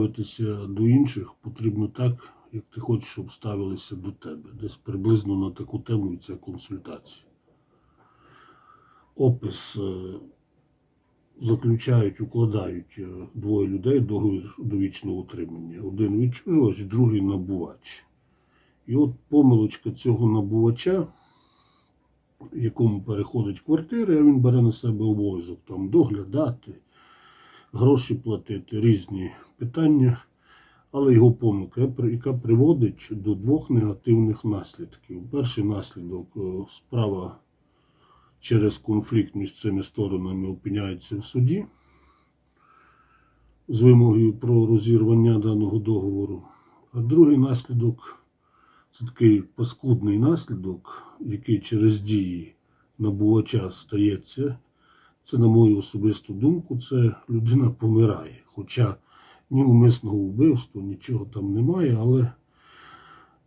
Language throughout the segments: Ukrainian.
ставитися до інших потрібно так, як ти хочеш, щоб ставилися до тебе. Десь приблизно на таку тему і ця консультація. Опис е, заключають, укладають е, двоє людей договір довічного утримання. Один відчужувач, другий набувач. І от помилочка цього набувача, якому переходить квартира, він бере на себе обов'язок там доглядати, гроші платити, різні питання. Але його помилка, яка приводить до двох негативних наслідків. Перший наслідок е, справа через конфлікт між цими сторонами опиняється в суді з вимогою про розірвання даного договору. А другий наслідок це такий паскудний наслідок, який через дії набувача стається. Це, на мою особисту думку, це людина помирає. Хоча ні умисного вбивства, нічого там немає, але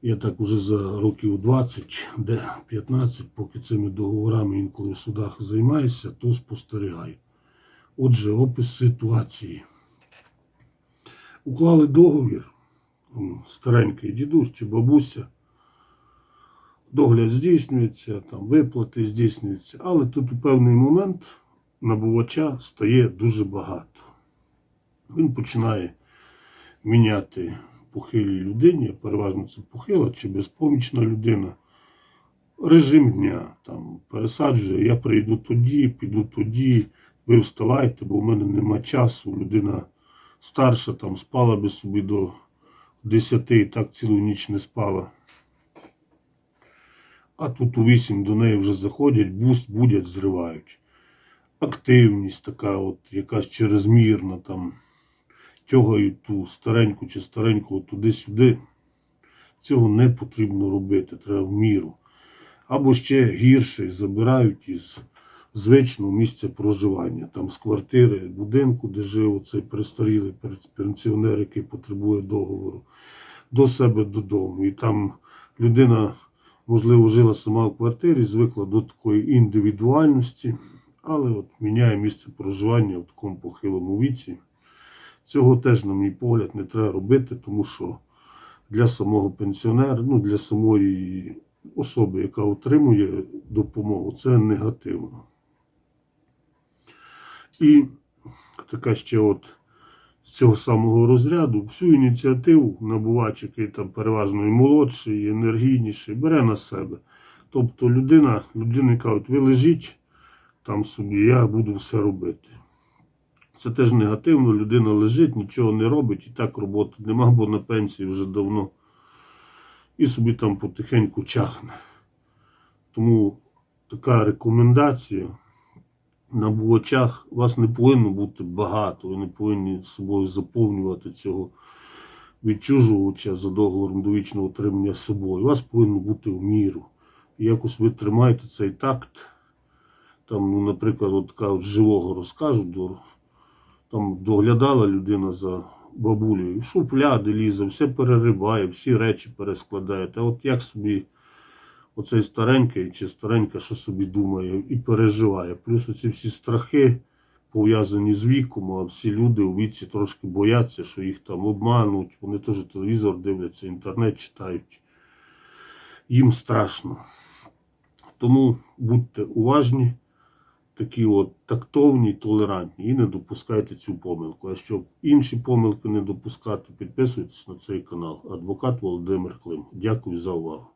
я так уже за років 20, де 15, поки цими договорами інколи в судах займаюся, то спостерігаю. Отже, опис ситуації. Уклали договір, старенький дідусь чи бабуся. Догляд здійснюється, там виплати здійснюються, але тут у певний момент набувача стає дуже багато. Він починає міняти похилій людині, переважно це похила чи безпомічна людина. Режим дня там пересаджує, я прийду тоді, піду тоді, ви вставайте, бо в мене нема часу. Людина старша там спала би собі до 10 і так цілу ніч не спала. А тут у 8 до неї вже заходять, буст будять, зривають. Активність така, от якась черезмірна там тягають ту стареньку чи старенького туди-сюди. Цього не потрібно робити, треба в міру. Або ще гірше забирають із звичного місця проживання, там з квартири, будинку, де жив цей престарілий пенсіонер, який потребує договору, до себе додому. І там людина, можливо, жила сама в квартирі, звикла до такої індивідуальності, але от міняє місце проживання в такому похилому віці. Цього теж, на мій погляд, не треба робити, тому що для самого пенсіонера, ну для самої особи, яка отримує допомогу, це негативно. І така ще от з цього самого розряду всю ініціативу набувач, який там переважно і молодший, і енергійніший, бере на себе. Тобто людина, людина кажуть, ви лежіть там собі, я буду все робити. Це теж негативно. Людина лежить, нічого не робить, і так роботи нема, бо на пенсії вже давно. І собі там потихеньку чахне. Тому така рекомендація на булочах вас не повинно бути багато, ви не повинні собою заповнювати цього відчужувача за договором довічного утримання з собою. У вас повинно бути в міру. І якось ви тримаєте цей такт. Там, ну, наприклад, от така от живого розкажу, до- там доглядала людина за бабулею, шупляди лізе, все перерибає, всі речі перескладає. Та от як собі оцей старенький чи старенька, що собі думає і переживає. Плюс оці всі страхи пов'язані з віком, а всі люди у віці трошки бояться, що їх там обмануть, вони теж телевізор дивляться, інтернет читають. Їм страшно. Тому будьте уважні такі от тактовні, толерантні і не допускайте цю помилку. А щоб інші помилки не допускати, підписуйтесь на цей канал. Адвокат Володимир Клим. Дякую за увагу.